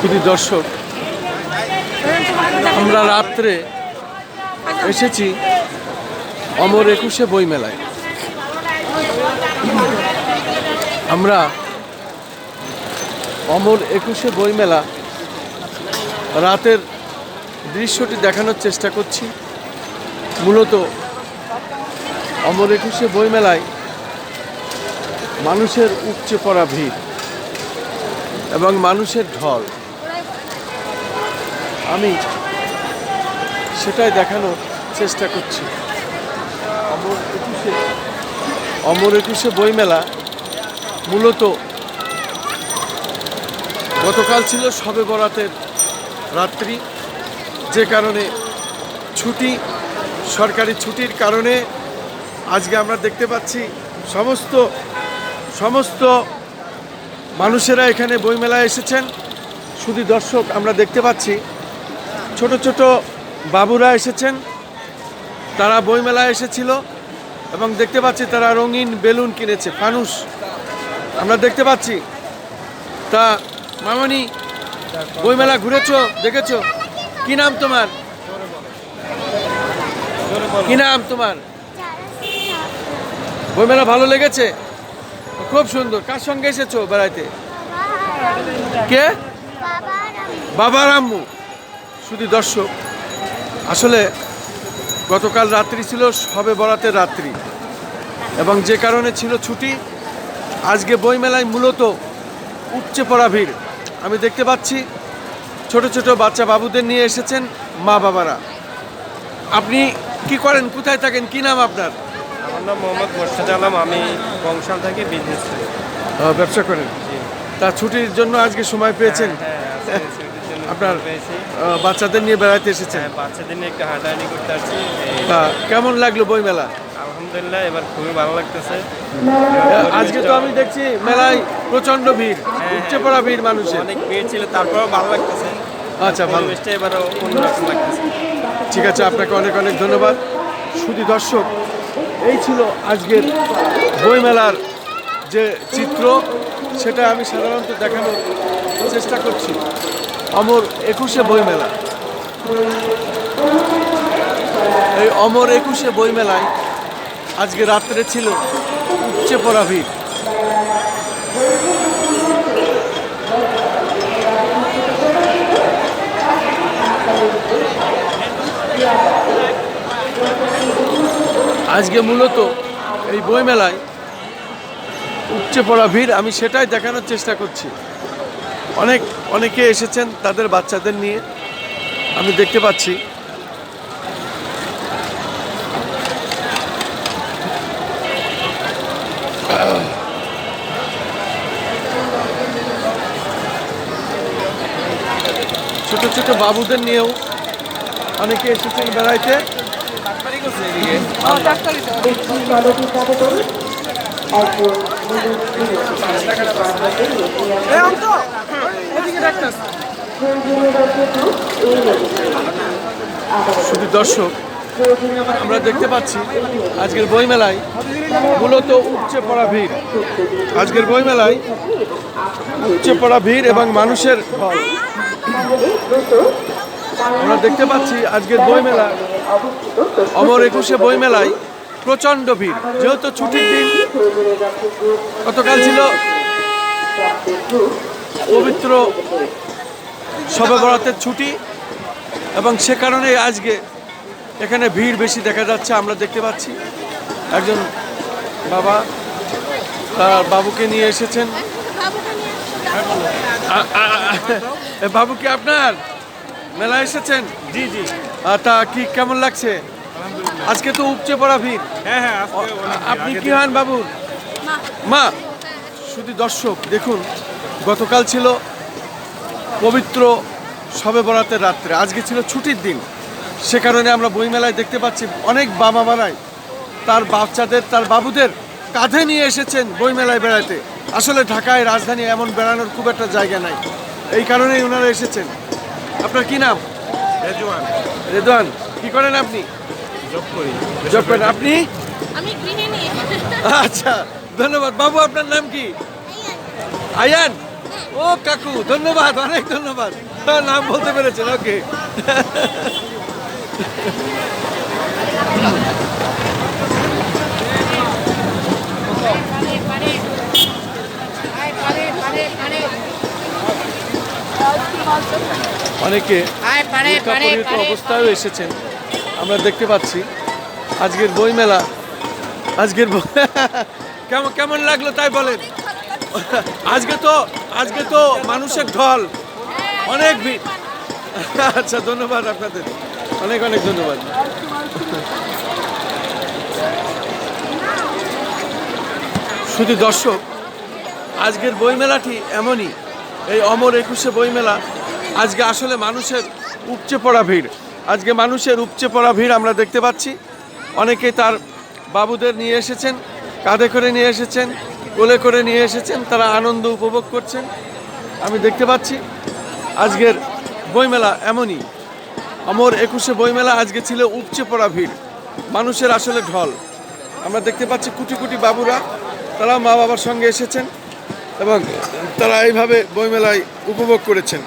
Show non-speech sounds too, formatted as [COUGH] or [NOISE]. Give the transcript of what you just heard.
শুধু দর্শক, আমরা রাত্রে এসেছি অমর একুশে বইমেলায়। আমরা অমর একুশে বইমেলা রাতের দৃশ্যটি দেখানোর চেষ্টা করছি। মূলত অমর একুশে বইমেলায় মানুষের উপচে পড়া ভিড় এবং মানুষের ঢল। আমি সেটাই দেখানোর চেষ্টা করছি। অমর একুশে অমর একুশে বইমেলা মূলত গতকাল ছিল সবে বরাতের রাত্রি। যে কারণে ছুটি, সরকারি ছুটির কারণে আজকে আমরা দেখতে পাচ্ছি সমস্ত সমস্ত মানুষেরা এখানে বইমেলায় এসেছেন। শুধু দর্শক আমরা দেখতে পাচ্ছি, ছোট ছোট বাবুরা এসেছেন, তারা বইমেলায় এসেছিল এবং দেখতে পাচ্ছি তারা রঙিন বেলুন কিনেছে, ফানুস। আমরা দেখতে পাচ্ছি, তা মামনি, বইমেলা ঘুরেছো, দেখেছ? কি নাম তোমার? কি নাম তোমার? বইমেলা ভালো লেগেছে? খুব সুন্দর। কার সঙ্গে এসেছ বেড়াইতে? কে? বাবার আম্মু। শুধু দর্শক। আসলে গতকাল রাত্রি ছিল সবে বরাতের রাত্রি। এবং যে কারণে ছিল ছুটি, আজকে বইমেলায় মূলত উপচে পড়া ভিড়। আমি দেখতে পাচ্ছি ছোট ছোট বাচ্চা বাবুদের নিয়ে এসেছেন মা বাবারা আপনি কি করেন? কোথায় থাকেন? কি নাম আপনার? আমার নাম মোহাম্মদ মোর্শেদ আলম আমি বংশাল থেকে বিজনেস করি। ব্যবসা করেন? তা ছুটির জন্য আজকে সময় পেয়েছেন? হ্যাঁ ছুটির জন্য [LAUGHS] আপনার বাচ্চাদের নিয়ে বেড়াতে এসেছেন? হ্যাঁ বাচ্চাদের নিয়ে একটু হাঁটাহাঁটি করতে আসছি। তা কেমন লাগল বইমেলা? আলহামদুলিল্লাহ এবার খুবই ভালো লাগতেছে। আজকে তো আমি দেখছি মেলায় প্রচণ্ড ভিড় উপচে পড়া ভিড় মানুষের। অনেক ভিড় ছিল তারপরেও ভালো লাগতেছে। আচ্ছা ভালো। এবারও অন্যরকম লাগতেছে। ঠিক আছে আপনাকে অনেক অনেক ধন্যবাদ। শুধু দর্শক এই ছিল আজকের বইমেলার যে চিত্র, সেটা আমি সাধারণত দেখানোর চেষ্টা করছি। অমর একুশে বইমেলা। এই অমর একুশে বইমেলায় আজকে রাত্রে ছিল উচ্চে পড়া ভিড়। আজকে মূলত এই বইমেলায় উপচে পড়া ভিড়, আমি সেটাই দেখানোর চেষ্টা করছি। অনেক, অনেকে এসেছেন তাদের বাচ্চাদের নিয়ে। আমি দেখতে পাচ্ছি। ছোট ছোট বাবুদের নিয়েও অনেকে এসেছেন বেড়াইতে। শুধু দর্শক আমরা দেখতে পাচ্ছি আজকের বইমেলায় মূলত উপচে পড়া ভিড়। আজকের বইমেলায় উপচে পড়া ভিড় এবং মানুষের। আমরা দেখতে পাচ্ছি আজকের বইমেলা। অমর একুশে বইমেলায় প্রচণ্ড ভিড়। যেহেতু ছুটির দিন গতকাল ছিল পবিত্র সবে বরাতের ছুটি এবং সে কারণে আজকে এখানে ভিড় বেশি দেখা যাচ্ছে আমরা দেখতে পাচ্ছি। একজন বাবা তার বাবুকে নিয়ে এসেছেন। আ- বাবু কি আপনার? মেলা এসেছেন? জি জি। তা কি কেমন লাগছে? আজকে তো উপচে পড়া ভিড়। হ্যাঁ হ্যাঁ আপনি কি হন বাবু? মা। শুধু দর্শক দেখুন গতকাল ছিল পবিত্র সবে বরাতের রাত্রে। আজকে ছিল ছুটির দিন। সে কারণে আমরা বইমেলায় দেখতে পাচ্ছি অনেক বাবা মারাই। তার বাচ্চাদের তার বাবুদের কাঁধে নিয়ে এসেছেন বইমেলায় বেড়াতে। আসলে ঢাকায় রাজধানী এমন বেড়ানোর খুব একটা জায়গা নাই। এই কারণেই ওনারা এসেছেন। আপনার কি নাম? রেজওয়ান। রেদওয়ান কি করেন আপনি? জব করি। জব করেন। আপনি? আমি গৃহিণী। [LAUGHS] আচ্ছা ধন্যবাদ। বাবু আপনার নাম কি? আয়ান। ও কাকু ধন্যবাদ অনেক ধন্যবাদ। হ্যাঁ, নাম বলতে পেরেছেন ওকে। অনেকে পরিহিত অবস্থায়ও এসেছেন। আমরা দেখতে পাচ্ছি আজকের বইমেলা। আজকের [LAUGHS] কেমন কেমন লাগল তাই বলেন? আজকে তো আজকে তো মানুষের ঢল। অনেক ভিড় [LAUGHS] আচ্ছা ধন্যবাদ আপনাদের। অনেক অনেক ধন্যবাদ। শুধু দর্শক আজকের বইমেলাটি এমনই। এই অমর একুশে বইমেলা, আজকে আসলে মানুষের উপচে পড়া ভিড়। আজকে মানুষের উপচে পড়া ভিড় আমরা দেখতে পাচ্ছি। অনেকে তার বাবুদের নিয়ে এসেছেন, কাঁধে করে নিয়ে এসেছেন, কোলে করে নিয়ে এসেছেন, তারা আনন্দ উপভোগ করছেন। আমি দেখতে পাচ্ছি, আজকের বইমেলা এমনই। অমর একুশে বইমেলা আজকে ছিল উপচে পড়া ভিড়, মানুষের আসলে ঢল। আমরা দেখতে পাচ্ছি কুটি কুটি বাবুরা তারা মা বাবার সঙ্গে এসেছেন। এবং তারা এইভাবে বইমেলায় উপভোগ করেছেন।